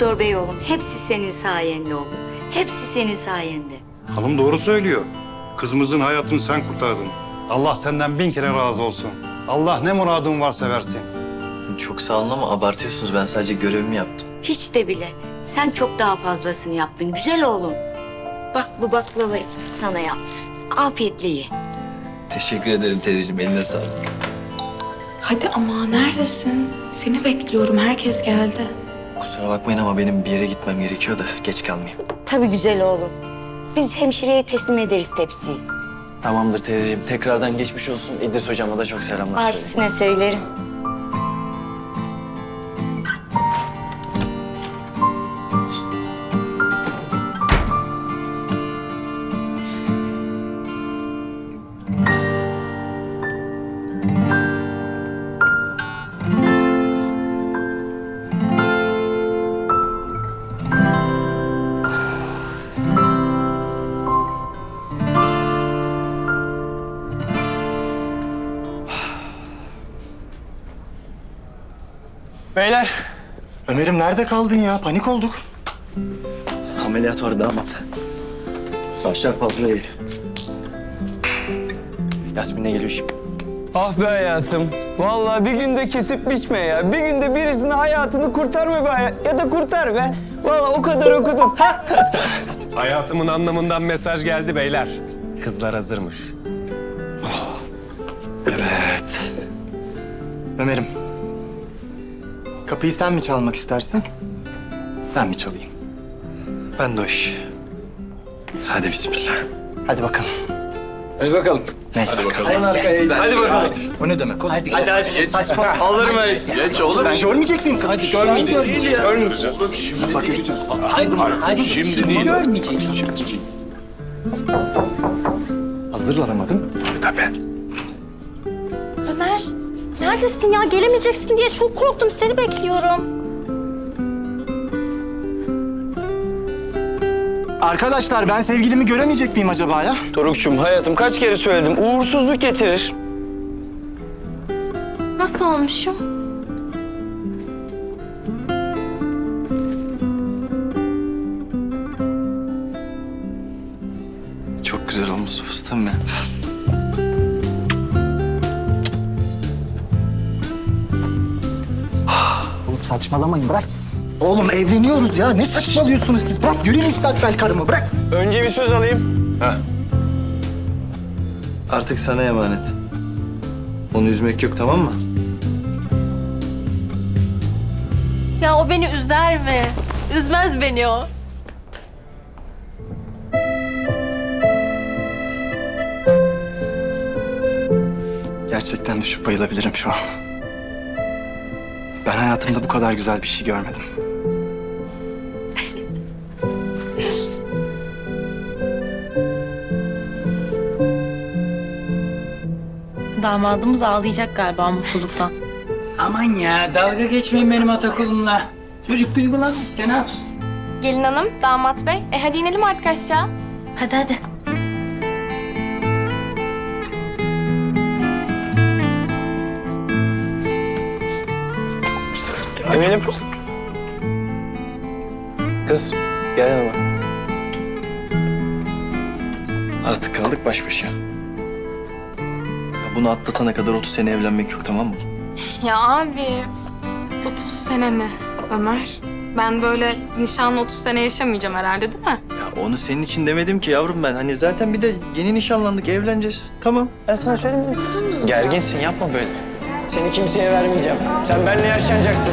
Doktor bey oğlum hepsi senin sayende oğlum. Hepsi senin sayende. Hanım doğru söylüyor. Kızımızın hayatını sen kurtardın. Allah senden bin kere razı olsun. Allah ne muradın varsa versin. Çok sağ olun ama abartıyorsunuz. Ben sadece görevimi yaptım. Hiç de bile. Sen çok daha fazlasını yaptın güzel oğlum. Bak bu baklavayı sana yaptım. Afiyetle ye. Teşekkür ederim teyzeciğim. Eline sağlık. Hadi ama neredesin? Seni bekliyorum. Herkes geldi. Kusura bakmayın ama benim bir yere gitmem gerekiyor da geç kalmayayım. Tabii güzel oğlum. Biz hemşireye teslim ederiz tepsiyi. Tamamdır teyzeciğim. Tekrardan geçmiş olsun. İdris hocama da çok selamlar söyleyin. Arsine söylerim. Beyler. Ömer'im nerede kaldın ya? Panik olduk. Ameliyat var damat. Saçlar fazla iyi. Yasmin ne geliyor şimdi? Ah be hayatım. Vallahi bir günde kesip biçme ya. Bir günde birisinin hayatını kurtarma be hayat. Ya da kurtar be. Vallahi o kadar okudun. Ha? Hayatımın anlamından mesaj geldi beyler. Kızlar hazırmış. Evet. Ömer'im. Kapıyı sen mi çalmak istersin? Ben mi çalayım? Ben de o iş. Hadi bismillah. Hadi bakalım. Hadi bakalım. Ne? Hadi bakalım. O ne demek? Hadi hadi. Saçma. Alırım öyle. Geç oğlum. Ben görmeyecek miyim kızım? Hadi görmeyeceğiz. Görmeyeceğiz. Bak göreceğiz. Şimdi değil. Hazırlanamadım. Ömer, neredesin ya? Gelemeyeceksin diye çok korktum. Seni bekliyorum. Arkadaşlar ben sevgilimi göremeyecek miyim acaba ya? Dorukçum hayatım kaç kere söyledim. Uğursuzluk getirir. Nasıl olmuşum? Çok güzel olmuş fıstığım ya. Saçmalamayın bırak. Oğlum evleniyoruz ya. Ne saçmalıyorsunuz siz? Bırak göreyim müstakbel karımı bırak. Önce bir söz alayım. Artık sana emanet. Onu üzmek yok tamam mı? Ya o beni üzer mi? Üzmez beni o. Gerçekten düşüp bayılabilirim şu an. Ben hayatımda bu kadar güzel bir şey görmedim. Damadımız ağlayacak galiba mutluluktan. Aman ya dalga geçmeyin benim atakulumla. Çocuk duygulanır ya ne yapsın? Gelin hanım, damat bey. E hadi inelim artık aşağı. Hadi hadi. Eminim. Kız gel yanıma. Artık kaldık baş başa. Ya bunu atlatana kadar 30 sene evlenmek yok tamam mı? Ya abi. 30 sene mi Ömer? Ben böyle nişanlı 30 sene yaşamayacağım herhalde değil mi? Ya onu senin için demedim ki yavrum ben. Hani zaten bir de yeni nişanlandık evleneceğiz. Tamam. Ben sana söyledim. Gerginsin yapma böyle. Seni kimseye vermeyeceğim. Sen benimle yaşayacaksın.